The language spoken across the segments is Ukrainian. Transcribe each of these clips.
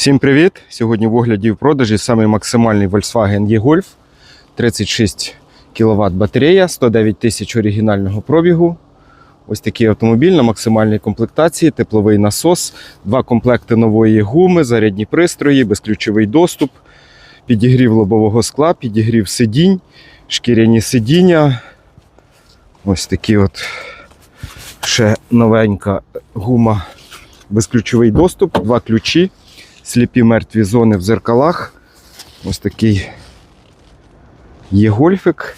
Всім привіт! Сьогодні в огляді в продажі самий максимальний Volkswagen e-Golf 36 кВт батарея, 109 тисяч оригінального пробігу. Ось такий автомобіль на максимальній комплектації, тепловий насос, два комплекти нової гуми, зарядні пристрої, безключовий доступ, підігрів лобового скла, підігрів сидінь, шкіряні сидіння. Ось такі от ще новенька гума, безключовий доступ, два ключі сліпі мертві зони в зеркалах. Ось такий є гольфик.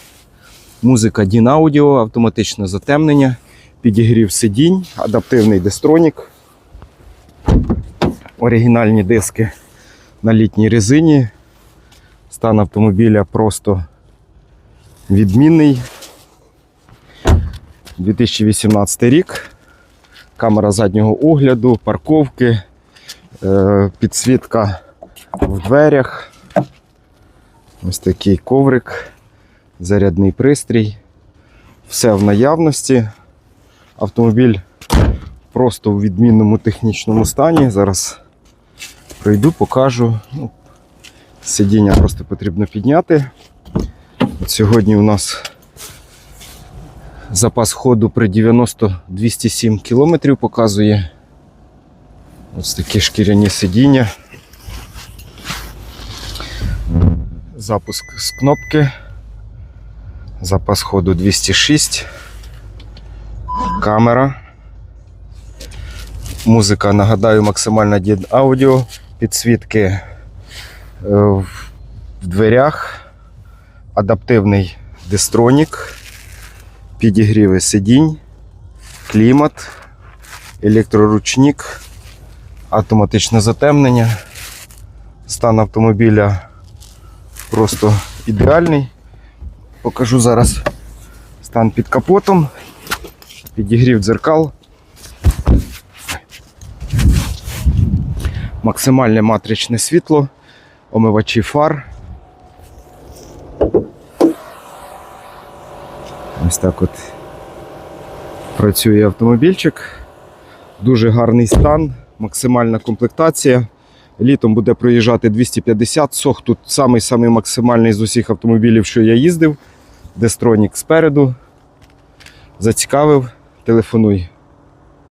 Музика DIN Audio, автоматичне затемнення, підігрів сидінь, адаптивний дестронік. Оригінальні диски на літній резині. Стан автомобіля просто відмінний. 2018 рік. Камера заднього огляду, парковки, підсвітка в дверях. Ось такий коврик, зарядний пристрій. Все в наявності. Автомобіль просто у відмінному технічному стані. Зараз пройду, покажу. Ну, Сидіння просто потрібно підняти. От сьогодні у нас запас ходу при 90-207 км показує. Ось такі шкіряні сидіння. Запуск з кнопки. Запас ходу 206. Камера. Музика, нагадаю, максимальна дід аудіо, підсвітки е, в дверях, адаптивний дистронік, підігріви сидінь, клімат, електроручник, автоматичне затемнення. Стан автомобіля просто ідеальний. Покажу зараз стан під капотом, підігрів дзеркал. Максимальне матричне світло, омивачі фар. Ось так от працює автомобільчик. Дуже гарний стан, максимальна комплектація. Літом буде проїжджати 250 сох. Тут самий самий максимальний з усіх автомобілів, що я їздив. Дестронік спереду. Зацікавив, телефонуй.